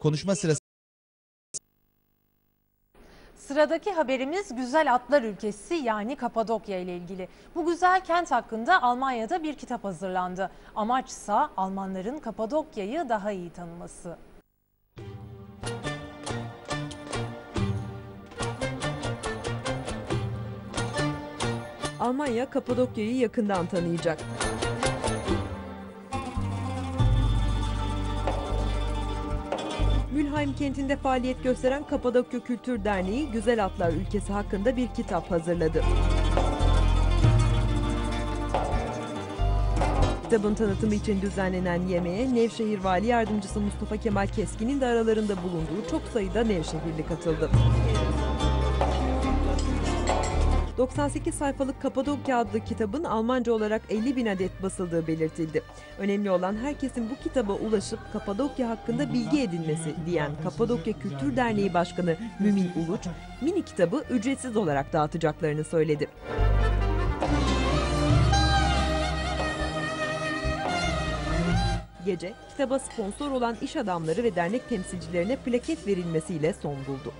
Konuşma sırasında Sıradaki haberimiz güzel atlar ülkesi yani Kapadokya ile ilgili. Bu güzel kent hakkında Almanya'da bir kitap hazırlandı. Amaçsa Almanların Kapadokya'yı daha iyi tanıması. Almanya Kapadokya'yı yakından tanıyacak. Mülheim kentinde faaliyet gösteren Kapadokya Kültür Derneği Güzel Atlar ülkesi hakkında bir kitap hazırladı. Kitabın tanıtımı için düzenlenen yemeğe Nevşehir Vali Yardımcısı Mustafa Kemal Keskin'in de aralarında bulunduğu çok sayıda Nevşehirli katıldı. 98 sayfalık Kapadokya adlı kitabın Almanca olarak 50 bin adet basıldığı belirtildi. Önemli olan herkesin bu kitaba ulaşıp Kapadokya hakkında bilgi edinmesi diyen Kapadokya Kültür Derneği Başkanı Mümin Uluç, mini kitabı ücretsiz olarak dağıtacaklarını söyledi. Gece kitaba sponsor olan iş adamları ve dernek temsilcilerine plaket verilmesiyle son buldu.